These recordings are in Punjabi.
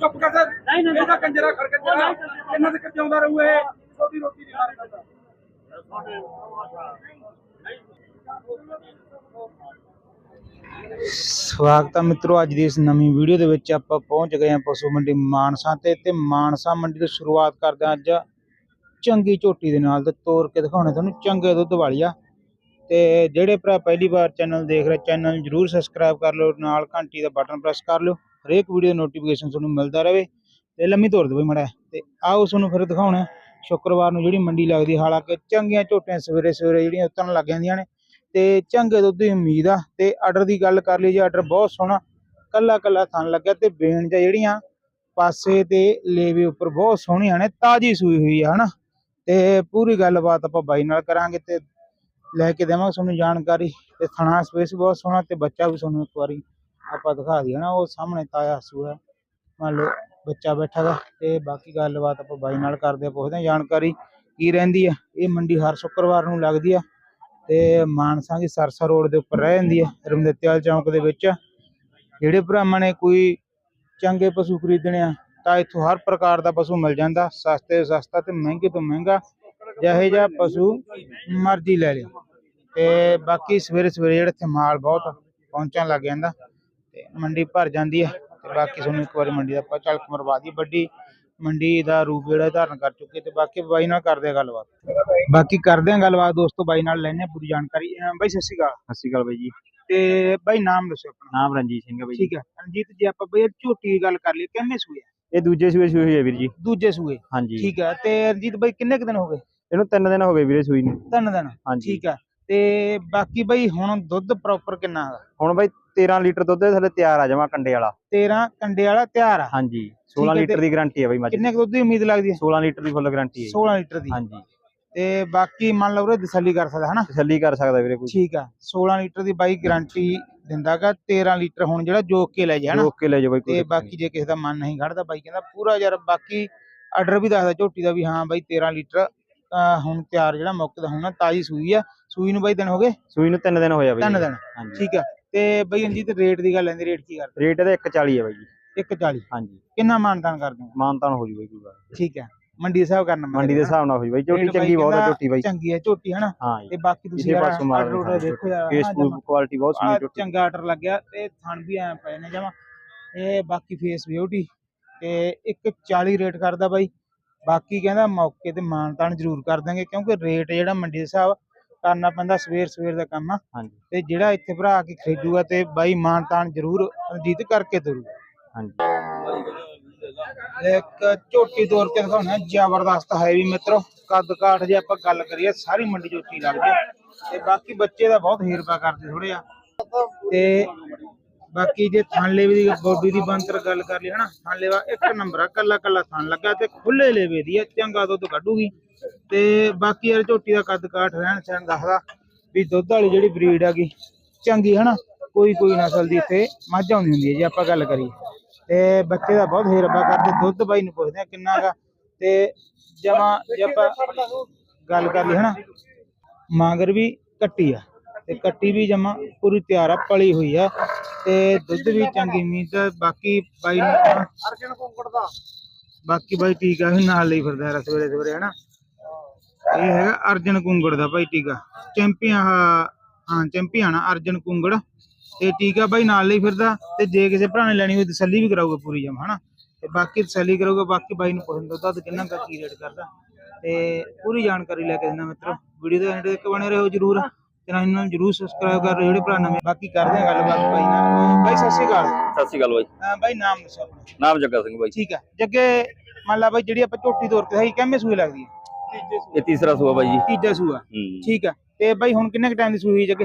ਚੁੱਪ ਕਰ ਸਰ ਇਹਦਾ ਕੰਜਰਾ ਖੜ ਕੰਜਰਾ ਇਹਨਾਂ ਦੇ ਕੱਚਾਉਂਦਾ ਰਹੂ ਇਹ ਛੋਟੀ ਰੋਟੀ ਨਹੀਂ ਖਾਣ ਕਰਦਾ ਸਵਾਗਤ ਹੈ ਮਿੱਤਰੋ, ਅੱਜ ਦੀ ਇਸ ਨਵੀਂ ਵੀਡੀਓ ਦੇ ਵਿੱਚ ਆਪਾਂ ਪਹੁੰਚ ਗਏ ਹਾਂ ਪਸ਼ੂ ਮੰਡੀ ਮਾਨਸਾ ਤੇ ਤੇ ਮਾਨਸਾ ਮੰਡੀ ਤੋਂ ਸ਼ੁਰੂਆਤ ਕਰਦੇ ਹਾਂ ਅੱਜ ਚੰਗੀ ਝੋਟੀ ਦੇ ਨਾਲ ਤੇ ਤੋਰ ਕੇ ਦਿਖਾਉਣੇ ਤੁਹਾਨੂੰ ਚੰਗੇ ਦੁੱਧ ਵਾਲੀ ਆ। ਤੇ ਜਿਹੜੇ ਭਰਾ ਪਹਿਲੀ ਵਾਰ ਚੈਨਲ ਦੇਖ ਰਹੇ ਚੈਨਲ ਨੂੰ ਜਰੂਰ ਸਬਸਕ੍ਰਾਈਬ ਕਰ ਲਓ, ਨਾਲ ਘੰਟੀ ਦਾ ਬਟਨ ਪ੍ਰੈਸ ਕਰ ਲਿਓ, ਹਰੇਕ ਵੀਡੀਓ ਨੋਟੀਫਿਕੇਸ਼ਨ ਤੁਹਾਨੂੰ ਮਿਲਦਾ ਰਹੇ ਤੇ ਲੰਮੀ ਤੋਰ ਦਿਓ ਮੜਾ ਤੇ ਆਓ ਤੁਹਾਨੂੰ ਫਿਰ ਦਿਖਾਉਣਾ ਸ਼ੁੱਕਰਵਾਰ ਨੂੰ ਜਿਹੜੀ ਮੰਡੀ ਲੱਗਦੀ ਹਾਲਾਂਕਿ ਚੰਗੀਆਂ ਝੋਟੀਆਂ ਸਵੇਰੇ ਸਵੇਰੇ ਜਿਹੜੀਆਂ ਉਤਰਨ ਲੱਗ ਜਾਂਦੀਆਂ ਨੇ ਤੇ ਚੰਗੇ ਦੁੱਧ ਦੀ ਉਮੀਦ ਆ ਤੇ ਆਰਡਰ ਦੀ ਗੱਲ ਕਰ ਲਈ ਜੇ ਆਰਡਰ ਬਹੁਤ ਸੋਹਣਾ, ਕੱਲਾ ਕੱਲਾ ਥਣ ਲੱਗਿਆ ਤੇ ਬੇਣ ਜਾਂ ਜਿਹੜੀਆਂ ਪਾਸੇ ਤੇ ਲੇਵੇ ਉੱਪਰ ਬਹੁਤ ਸੋਹਣੀਆਂ ਨੇ, ਤਾਜੀ ਸੂਈ ਹੋਈ ਆ, ਹਨਾ? ਤੇ ਪੂਰੀ ਗੱਲਬਾਤ ਆਪਾਂ ਬਾਈ ਨਾਲ ਕਰਾਂਗੇ ਤੇ ਲੈ ਕੇ ਦੇਵਾਂਗੇ ਤੁਹਾਨੂੰ ਜਾਣਕਾਰੀ। ਤੇ ਥਣਾ ਸਪੇਸ ਬਹੁਤ ਸੋਹਣਾ ਤੇ ਬੱਚਾ ਵੀ ਤੁਹਾਨੂੰ ਇੱਕ ਵਾਰੀ ਆਪਾਂ ਦਿਖਾ ਦਈਏ ਨਾ, ਉਹ ਸਾਹਮਣੇ ਤਾਇਆ ਸੂਆ ਮੰਨ ਲਓ ਬੱਚਾ ਬੈਠਾ ਵਾ ਤੇ ਬਾਕੀ ਗੱਲਬਾਤ ਆਪਾਂ ਬਾਈ ਨਾਲ ਕਰਦੇ ਆ ਪੁੱਛਦੇ ਆ ਜਾਣਕਾਰੀ ਕੀ ਰਹਿੰਦੀ ਆ। ਇਹ ਮੰਡੀ ਹਰ ਸ਼ੁੱਕਰਵਾਰ ਨੂੰ ਲੱਗਦੀ ਆ ਤੇ ਮਾਨਸਾ ਦੀ ਸਰਸਾ ਰੋਡ ਦੇ ਉੱਪਰ ਰਹਿ ਜਾਂਦੀ ਹੈ ਰਮਦਿੱਤਿਆਲ ਚੌਂਕ ਦੇ ਵਿੱਚ। ਜਿਹੜੇ ਭਰਾਵਾਂ ਨੇ ਕੋਈ ਚੰਗੇ ਪਸ਼ੂ ਖਰੀਦਣੇ ਆ, ਤਾਂ ਇੱਥੋਂ ਹਰ ਪ੍ਰਕਾਰ ਦਾ ਪਸ਼ੂ ਮਿਲ ਜਾਂਦਾ, ਸਸਤੇ ਤੋਂ ਸਸਤਾ ਤੇ ਮਹਿੰਗੇ ਤੋਂ ਮਹਿੰਗਾ। ਜਿਹੇ ਜਿਹਾ ਪਸ਼ੂ ਮਰਜ਼ੀ ਲੈ ਲਿਓ ਤੇ ਬਾਕੀ ਸਵੇਰੇ ਸਵੇਰੇ ਜਿਹੜੇ ਇੱਥੇ ਮਾਲ ਬਹੁਤ ਪਹੁੰਚਣ ਲੱਗ ਜਾਂਦਾ ਤੇ ਮੰਡੀ ਭਰ ਜਾਂਦੀ ਹੈ ਤੇ ਬਾਕੀ ਤੁਹਾਨੂੰ ਇੱਕ ਵਾਰੀ ਮੰਡੀ ਦਾ ਆਪਾਂ ਝਲਕ ਮਰਵਾ ਦੀ ਵੱਡੀ ਮੰਡੀ ਦਾ ਰੂਪ ਜਿਹੜਾ ਧਾਰਨ ਕਰ ਚੁੱਕੀ ਤੇ ਬਾਕੀ ਬਾਈ ਨਾਲ ਕਰਦੇ ਆ ਗੱਲਬਾਤ। ਬਾਕੀ ਕਰਦੇ ਆ ਗੱਲਬਾਤ ਦੋਸਤੋ ਬਾਈ ਨਾਲ ਲੈਣੇ ਪੂਰੀ ਜਾਣਕਾਰੀ। ਅਹ ਬਾਈ ਸਤਿ ਸ਼੍ਰੀ ਅਕਾਲ। ਸਤਿ ਸ਼੍ਰੀ ਅਕਾਲ ਬਾਈ ਜੀ। ਤੇ ਬਾਈ ਨਾਮ ਦੱਸੋ ਆਪਣਾ। ਨਾਮ ਰਣਜੀਤ ਸਿੰਘ ਹੈ ਬਾਈ ਜੀ। ਠੀਕ ਹੈ ਰਣਜੀਤ ਜੀ ਆਪਾਂ ਬਈ ਝੋਟੀ ਦੀ ਗੱਲ ਕਰ ਲਈ ਕਿੰਨੇ ਸੂਏ ਆ? ਇਹ ਦੂਜੇ ਸੂਏ ਸੂਏ ਹੋਈ ਹੈ ਵੀਰ ਜੀ। ਦੂਜੇ ਸੂਏ। ਹਾਂਜੀ। ਠੀਕ ਹੈ ਤੇ ਰਣਜੀਤ ਬਾਈ ਕਿੰਨੇ ਕੁ ਦਿਨ ਹੋ ਗਏ? ਇਹਨੂੰ ਤਿੰਨ ਦਿਨ ਹੋ ਗਏ ਵੀਰੇ ਸੂਈ ਨੂੰ। ਤਿੰਨ ਦਿਨ? ਹਾਂਜੀ। ਠੀਕ ਹੈ ਤੇ ਬਾਕੀ ਬਾਈ ਹੁਣ ਦੁੱਧ ਪ੍ਰੋਪਰ ਕਿੰਨਾ ਹੈਗਾ? ਹੁਣ ਬਾਈ 13 ਲੀਟਰ ਦੁੱਧ ਦੇ ਥੱਲੇ ਤਿਆਰ ਆ ਜਾਵਾਂ ਕੰਡੇ ਵਾਲਾ। 13 ਕੰਡੇ ਵਾਲਾ ਤਿਆਰ ਆ? ਹਾਂਜੀ। ਠੀਕ 16 ਹੈ ਲੀਟਰ ਤੇ ਦੀ ਗਾਰੰਟੀ ਹੈ ਬਾਈ ਮੱਝ ਕਿੰਨੇ ਕੁ ਦੁੱਧ ਦੀ ਉਮੀਦ ਲੱਗਦੀ ਹੈ 16 ਲੀਟਰ ਦੀ ਫੁੱਲ ਗਾਰੰਟੀ ਹੈ ਜੀ। 16 ਲੀਟਰ ਦੀ। ਹਾਂਜੀ। ਤੇ ਬਾਕੀ ਮੰਨ ਲਓ ਉਹ ਤਸੱਲੀ ਕਰ ਸਕਦਾ ਹਨਾ? ਤਸੱਲੀ ਕਰ ਸਕਦਾ ਵੀਰੇ ਕੋਈ। ਠੀਕ ਆ। 16 ਲੀਟਰ ਦੀ ਬਾਈ ਗਾਰੰਟੀ ਦਿੰਦਾਗਾ 13 ਲੀਟਰ ਹੁਣ ਜਿਹੜਾ ਜੋਕ ਕੇ ਲੈ ਜਾ ਹਨਾ? ਰੋਕ ਕੇ ਲੈ ਜਾਓ ਬਾਈ ਕੋਈ ਤੇ ਦਿੱਕਤ ਬਾਕੀ ਜੇ ਕਿਸੇ ਦਾ ਮਨ ਨਹੀਂ ਖੜਦਾ ਬਾਈ ਕਹਿੰਦਾ ਪੂਰਾ ਯਾਰ ਬਾਕੀ ਆਰਡਰ ਵੀ ਦੱਸਦਾ ਝੋਟੀ ਦਾ ਵੀ ਹਾਂ ਬਾਈ 13 ਲੀਟਰ ਹੁਣ ਤਿਆਰ ਜਿਹੜਾ ਮੌਕੇ ਦਾ ਹੋਣਾ ਤਾਜੀ ਸੂਈ ਆ। ਸੂਈ ਨੂੰ ਬਾਈ ਦਿਨ ਹੋ ਗਏ। ਸੂਈ ਨੂੰ ਤਿੰਨ ਦਿਨ ਹੋਇਆ ਬਾਈ ਤਿੰਨ ਜੀ। ਦਿਨ। ਹਾਂਜੀ। ਠੀਕ ਆ। ਤੇ ਬਾਈ ਰਣਜੀਤ ਰੇਟ ਦੀ ਗੱਲ ਲੈਂਦੇ ਰੇਟ ਕੀ ਕਰਦੇ? ਰੇਟ ਇਹਦਾ 140 ਹੈ ਬਾਈ ਜੀ। 140 ਹਾਂਜੀ। ਕਿੰਨਾ ਮਾਨਤਾਨ ਕਰਦੇ ਹੋ? ਮਾਨਤਾਨ ਹੋ ਜੂ ਬਾਈ ਕੋਈ ਗੱਲ। ਠੀਕ ਆ। ਮੰਡੀ ਦੇ ਹਿਸਾਬ ਕਰਨਾ ਮੰਡੀ ਦੇ ਹਿਸਾਬ ਨਾਲ ਹੋ ਜੂ ਬਾਈ। ਝੋਟੀ ਚੰਗੀ ਬਹੁਤ ਹੈ ਝੋਟੀ ਬਾਈ। ਚੰਗੀ ਹੈ ਝੋਟੀ ਹਨਾ? ਤੇ ਬਾਕੀ ਤੁਸੀਂ ਯਾਰ ਆਰਡਰ ਦੇਖੋ। ਯਾਰ। ਫੇਸ। ਕੁਆਲਿਟੀ ਬਹੁਤ ਸੋਹਣੀ ਝੋਟੀ। ਚੰਗਾ ਆਰਡਰ ਲੱਗਿਆ ਤੇ ਥਣ ਵੀ ਐ ਪਏ ਨੇ ਜਮਾ। ਇਹ ਬਾਕੀ ਫੇਸ ਬਿਊਟੀ ਤੇ ਇੱਕ 40 ਰੇਟ ਕਰਦਾ ਬਾਈ। ਬਾਕੀ ਕਹਿੰਦਾ ਮੌਕੇ ਤੇ ਮਾਨਤਾਨ ਜ਼ਰੂਰ ਕਰ ਦਾਂਗੇ ਕਿਉਂਕਿ ਰੇਟ ਜਿਹੜਾ ਮੰਡੀ ਦੇ ਹਿਸਾਬ ਕਰਨਾ ਪੈਂਦਾ ਸਵੇਰ ਸਵੇਰ ਦਾ ਕੰਮ ਆ। ਹਾਂਜੀ। ਤੇ ਜਿਹੜਾ ਇੱਥੇ ਭਰਾ ਆ ਕੇ ਖਰੀਦੂਗਾ ਤੇ ਬਾਈ ਮਾਨਤਾਨ ਜ਼ਰੂਰ ਰਣਜੀਤ ਕਰਕੇ ਤੁਰੂ ਹਾਂਜੀ। ਇੱਕ ਝੋਟੀ ਤੋਰ ਕੇ ਦਿਖਾਉਣਾ ਜ਼ਬਰਦਸਤ ਹੈ ਵੀ ਮਿੱਤਰੋ ਕੱਦ ਕਾਠ ਜੇ ਆਪਾਂ ਗੱਲ ਕਰੀਏ ਸਾਰੀ ਮੰਡੀ ਝੋਟੀ ਲੱਗਦੀ ਤੇ ਬਾਕੀ ਬੱਚੇ ਦਾ ਬਹੁਤ ਹੀਰਪਾ ਕਰਦੇ ਥੋੜੇ ਆ। ਤੇ ਬਾਕੀ ਜੇ ਥਣ ਦੀ ਬੋਡੀ ਦੀ ਬੰਤਰ ਗੱਲ ਕਰ ਲਈ, ਹਨਾ? ਥਣ ਇੱਕ ਨੰਬਰ ਆ, ਕੱਲਾ ਕੱਲਾ ਥਣ ਲੱਗਾ ਤੇ ਖੁੱਲੇ ਲੇਵੇ ਦੀ ਆ, ਚੰਗਾ ਦੁੱਧ ਕੱਢੂਗੀ। ਤੇ ਬਾਕੀ ਯਾਰ ਝੋਟੀ ਦਾ ਕੱਦ ਕਾਠ ਰਹਿਣ ਸਹਿਣ ਦੱਸਦਾ ਵੀ ਦੁੱਧ ਵਾਲੀ ਜਿਹੜੀ ਬਰੀਡ ਹੈਗੀ ਚੰਗੀ, ਹਨਾ? ਕੋਈ ਕੋਈ ਨਸਲ ਦੀ ਇੱਥੇ ਮੱਝ ਆਉਂਦੀ ਹੁੰਦੀ ਹੈ ਜੇ, ਆਪਾਂ ਗੱਲ ਕਰੀਏ। ਤੇ ਬੱਚੇ ਦਾ ਬਹੁਤ ਹੇਰਬਾ ਕਰਦੇ, ਦੁੱਧ ਬਾਈ ਨੂੰ ਪੁੱਛਦੇ ਆ ਕਿੰਨਾ ਹੈਗਾ ਤੇ ਜਮਾ ਜੇ ਆਪਾਂ ਗੱਲ ਕਰ ਲਈ, ਹਨਾ? ਮਾਂਗਰ ਵੀ ਕੱਟੀ ਆ। ਤੇ ਕੱਟੀ ਵੀ ਜਮਾ ਪੂਰੀ ਤਿਆਰ ਆ ਪਲੀ ਹੋਈ ਆ ਤੇ ਦੁੱਧ ਵੀ ਚੰਗੀ ਉਮੀਦ ਆ ਬਾਕੀ ਬਾਈ ਨੂੰ ਅਰਜਨ ਕੁੰਕੜ ਦਾ। ਬਾਕੀ ਬਾਈ ਟੀਕਾ ਵੀ ਨਾਲ ਲਈ ਫਿਰਦਾ ਹੈ ਸਵੇਰੇ ਸਵੇਰੇ ਹਨਾ? ਇਹ ਹੈਗਾ ਅਰਜਨ ਕੁੰਗੜ ਦਾ ਭਾਈ ਟੀਕਾ। ਚੈਂਪੀਅਨ ਹਾਂ ਚੈਂਪੀਅਨ ਅਰਜਨ ਕੁੰਗੜ। ਤੇ ਟੀਕਾ ਬਾਈ ਨਾਲ ਲਈ ਫਿਰਦਾ ਤੇ ਜੇ ਕਿਸੇ ਭਰਾ ਨੇ ਲੈਣੀ ਹੋਈ ਤਸੱਲੀ ਵੀ ਕਰਾਊਗਾ ਪੂਰੀ ਜਮ ਹਨਾ? ਤੇ ਬਾਕੀ ਤਸੱਲੀ ਕਰੂਗਾ ਬਾਕੀ ਬਾਈ ਨੂੰ ਪਸੰਦ ਹੁੰਦਾ ਤਾਂ ਕਿੰਨਾ ਕੁ ਕੀ ਰੇਟ ਕਰਦਾ। ਤੇ ਪੂਰੀ ਜਾਣਕਾਰੀ ਲੈ ਕੇ ਦਿੰਦਾ ਮਿੱਤਰੋ। ਵੀਡੀਓ ਦੇ ਐਂਡ ਤੱਕ ਬਣੇ ਰਹੋ ਜਰੂਰ। ਤੇ ਨਾਲ ਇਹਨਾਂ ਨੂੰ ਜਰੂਰ ਸਬਸਕ੍ਰਾਈਬ ਕਰ ਲਿਓ ਜਿਹੜੇ ਭਰਾ ਨਵੇਂ ਬਾਕੀ ਕਰਦੇ ਆ ਗੱਲਬਾਤ ਬਾਈ ਨਾਲ। ਬਾਈ ਸਤਿ ਸ਼੍ਰੀ ਅਕਾਲ। ਸਤਿ ਸ਼੍ਰੀ ਅਕਾਲ ਬਾਈ। ਨਾਮ ਦੱਸੋ ਆਪਣਾ। ਨਾਮ ਜੱਗਾ ਸਿੰਘ ਬਾਈ। ਠੀਕ ਹੈ ਜੱਗੇ ਮੰਨ ਲਾ ਬਾਈ ਜਿਹੜੀ ਆਪਾਂ ਝੋਟੀ ਤੋਰ ਕੇ ਸਹੀ ਕਿੰਨੇ ਸੂਈ ਲੱਗਦੀ ਹੈ? ਇਹ ਤੀਸਰਾ ਸੂਆ ਬਾਈ ਜੀ। ਤੀਜਾ ਸੂਆ। ਹੂੰ। ਠੀਕ ਹੈ ਤੇ ਬਾਈ ਹੁਣ ਕਿੰਨੇ ਟਾਈਮ ਦੀ ਸੂਈ ਜੱਗੇ?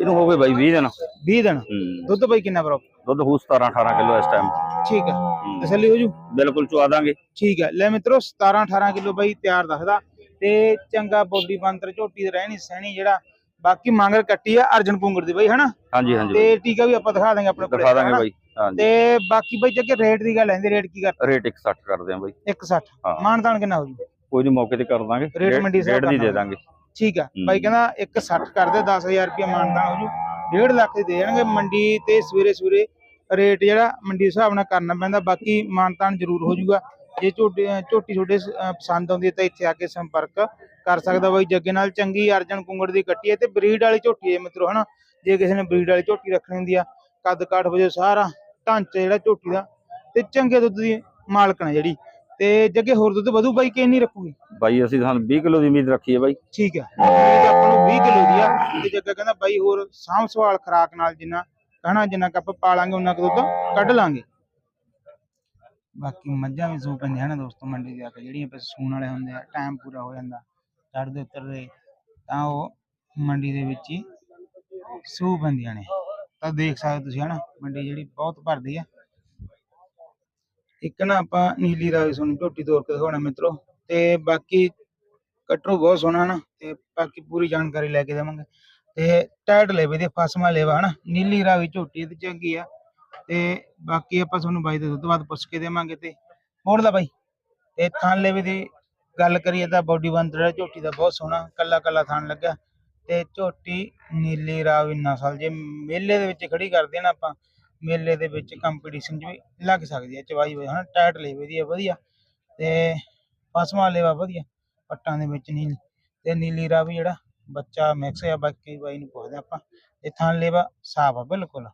ਇਹਨੂੰ ਹੋ ਗਏ ਬਾਈ 20 ਦਿਨ। 20 ਦਿਨ। ਹੂੰ। ਦੁੱਧ ਬਾਈ ਕਿੰਨਾ ਬਰੋ ਦੁੱਧ ਹੋ 17 18 ਕਿਲੋ ਇਸ ਟਾਈਮ ਠੀਕ ਹੈ। ਤਸੱਲੀ ਹੋ ਜੂ? ਬਿਲਕੁਲ ਚੁਆ ਦਾਂਗੇ। ਠੀਕ ਹੈ ਲੈ ਮਿੱਤਰੋ 17 18 ਕਿਲੋ ਬਾਈ ਤਿਆਰ ਦੱਸਦਾ। ਤੇ ਚੰਗਾ ਬੋਡੀ ਬੰਤਰ ਝੋਟੀ ਦੇ ਰਹਿਣੀ ਸਹਿਣੀ ਜਿਹੜਾ ਬਾਕੀ ਮੰਗਰ ਕੱਟੀ ਆ ਅਰਜਨ ਪੁੰਗੜ ਦੀ ਬਾਈ ਹਨਾ? ਹਾਂਜੀ ਹਾਂਜੀ ਤੇ ਟੀਕਾ ਵੀ ਆਪਾਂ ਦਿਖਾ ਦਾਂਗੇ ਆਪਣੇ ਕੋਲੇ ਦਿਖਾ ਦਾਂਗੇ? ਬਾਈ ਹਾਂਜੀ। ਤੇ ਬਾਕੀ ਬਾਈ ਜੱਗੇ ਰੇਟ ਦੀ ਗੱਲ ਆਂਦੀ ਰੇਟ ਕੀ ਕਰ ਰੇਟ 160 ਕਰਦੇ ਆਂ ਬਾਈ। 160 ਹਾਂ। ਮਾਨਤਾਨ ਕਿੰਨਾ ਹੋ ਜੂ? ਕੋਈ ਨਹੀਂ ਮੌਕੇ ਤੇ ਕਰ ਦਾਂਗੇ। ਰੇਟ ਮੰਡੀ ਰੇਟ ਦੀ ਦੇ ਦਾਂਗੇ। ਠੀਕ ਆ। ਬਾਈ ਕਹਿੰਦਾ 160 ਕਰ ਦੇ 10000 ਰੁਪਏ ਮਾਨਤਾਨ ਹੋ ਜੂ। 1.5 ਲੱਖ ਦੀ ਦੇ ਜਾਣਗੇ ਮੰਡੀ ਤੇ ਸਵੇਰੇ ਸਵੇਰੇ ਰੇਟ ਜਿਹੜਾ ਮੰਡੀ ਦੇ ਹਿਸਾਬ ਨਾਲ ਕਰਨਾ ਪੈਂਦਾ ਬਾਕੀ ਮਾਨਤਾਨ ਜ਼ਰੂਰ ਹੋ ਜਾਊਗਾ ਜੇ ਝੋਟੀ ਝੋਟੀ ਤੁਹਾਡੇ ਪਸੰਦ ਆਉਂਦੀ ਹੈ ਤਾਂ ਇੱਥੇ ਆ ਕੇ ਸੰਪਰਕ ਕਰ ਸਕਦਾ ਬਾਈ। ਜੱਗੇ ਨਾਲ ਚੰਗੀ ਅਰਜਨ ਕੁੰਗੜ ਦੀ ਕੱਟੀ ਹੈ ਤੇ ਬਰੀਡ ਵਾਲੀ ਝੋਟੀ ਹੈ ਮਿੱਤਰੋ ਹਨਾ? ਜੇ ਕਿਸੇ ਨੇ ਬਰੀਡ ਵਾਲੀ ਝੋਟੀ ਰੱਖਣੀ ਹੁੰਦੀ ਆ ਕੱਦ ਕਾਠ ਵਜੇ ਸਾਰਾ ਢਾਂਚਾ ਜਿਹੜਾ ਝੋਟੀ ਦਾ ਤੇ ਚੰਗੇ ਦੁੱਧ ਦੀ ਮਾਲਕਣ ਹੈ ਜਿਹੜੀ। ਤੇ ਜੱਗੇ ਹੋਰ ਦੁੱਧ ਵਧੂ ਬਾਈ ਕਿ ਨਹੀਂ ਰੱਖੂਗੀ? ਬਾਈ ਅਸੀਂ ਤੁਹਾਨੂੰ 20 ਕਿਲੋ ਦੀ ਉਮੀਦ ਰੱਖੀ ਹੈ ਬਾਈ। ਠੀਕ ਹੈ। ਆਪਾਂ ਨੂੰ 20 ਕਿਲੋ ਦੀ ਆ ਤੇ ਜੱਗਾ ਕਹਿੰਦਾ ਬਾਈ ਹੋਰ ਸਾਂਭ ਸਵਾਲ ਖਰਾਕ ਨਾਲ ਜਿੰਨਾ ਕਹਣਾ ਜਿੰਨਾ ਕੁ ਆਪਾਂ ਪਾਲਾਂਗੇ ਉਹਨਾਂ ਕੁ ਦੁੱਧ ਕੱਢ ਲਾਂਗੇ। ਬਾਕੀ ਮੱਝਾਂ ਵੀ ਸੂ ਪੈਂਦੀਆਂ ਨੇ ਦੋਸਤੋ ਮੰਡੀ ਜਾ ਕੇ, ਜਿਹੜੀਆਂ ਪੇ ਸੂਣ ਵਾਲੇ ਹੁੰਦੇ ਆ ਟਾਈਮ ਪੂਰਾ ਹੋ ਜਾਂਦਾ ਚੜਦੇ ਉਤਰਦੇ ਤਾਂ ਉਹ ਮੰਡੀ ਦੇ ਵਿੱਚ ਹੀ ਸੂ ਪੈਂਦੀਆਂ ਨੇ। ਤਾਂ ਦੇਖ ਸਕਦੇ ਤੁਸੀਂ ਹਨਾ, ਮੰਡੀ ਜਿਹੜੀ ਬਹੁਤ ਭਰਦੀ ਆ। ਇੱਕ ਨਾ ਆਪਾਂ ਨੀਲੀ ਰਾਵੀ ਤੁਹਾਨੂੰ ਝੋਟੀ ਤੋਰ ਕੇ ਦਿਖਾਉਣਾ ਮਿੱਤਰੋ, ਤੇ ਬਾਕੀ ਕਟਰੂ ਬਹੁਤ ਸੋਹਣਾ ਨਾ ਤੇ ਬਾਕੀ ਪੂਰੀ ਜਾਣਕਾਰੀ ਲੈ ਕੇ ਦੇਵਾਂਗੇ। ਤੇ ਟਾਈਟ ਲੈਵੇ ਦੇ ਫਸਮਾ ਲੈਵਾ ਹਨਾ, ਨੀਲੀ ਰਾਵੀ ਝੋਟੀ ਤੇ ਚੰਗੀ ਆ। ਤੇ ਬਾਕੀ ਆਪਾਂ ਤੁਹਾਨੂੰ ਬਾਈ ਦੇ ਦੁੱਧ ਬਾਅਦ ਪੁੱਛ ਕੇ ਦੇਵਾਂਗੇ ਤੇ ਮੋੜ ਦਾ ਬਾਈ। ਤੇ ਥਾਨ ਲੈਵੇ ਦੀ ਗੱਲ ਕਰੀਏ ਤਾਂ ਬੋਡੀ ਬੰਦਰ ਝੋਟੀ ਦਾ ਬਹੁਤ ਸੋਹਣਾ, ਕੱਲਾ ਕੱਲਾ ਥਾਨ ਲੱਗਾ ਤੇ ਝੋਟੀ ਨੀਲੀ ਰਾਵੀ ਨਸਲ ਜੇ ਮੇਲੇ ਦੇ ਵਿੱਚ ਖੜੀ ਕਰਦੇ ਆ ਨਾ ਆਪਾਂ, ਮੇਲੇ ਦੇ ਵਿੱਚ ਕੰਪੀਟੀਸ਼ਨ 'ਚ ਵੀ ਲੱਗ ਸਕਦੀ ਹੈ, ਚਵਾਈ ਹੋਈ ਹਨਾ ਟਾਈਟ ਲੈਵੇ ਦੀ ਆ ਵਧੀਆ। ਤੇ ਫਸਮਾ ਲੈਵਾ ਵਧੀਆ, ਪੱਟਾਂ ਦੇ ਵਿੱਚ ਨੀਲ, ਤੇ ਨੀਲੀ ਰਾਵੀ ਜਿਹੜਾ ਬੱਚਾ ਮਿਕਸ ਆ ਬਾਕੀ ਬਾਈ ਨੂੰ ਪੁੱਛਦੇ ਆਪਾਂ। ਇਹ ਥਾਂ ਲੇਵਾ ਸਾਫ਼ ਆ ਬਿਲਕੁਲ।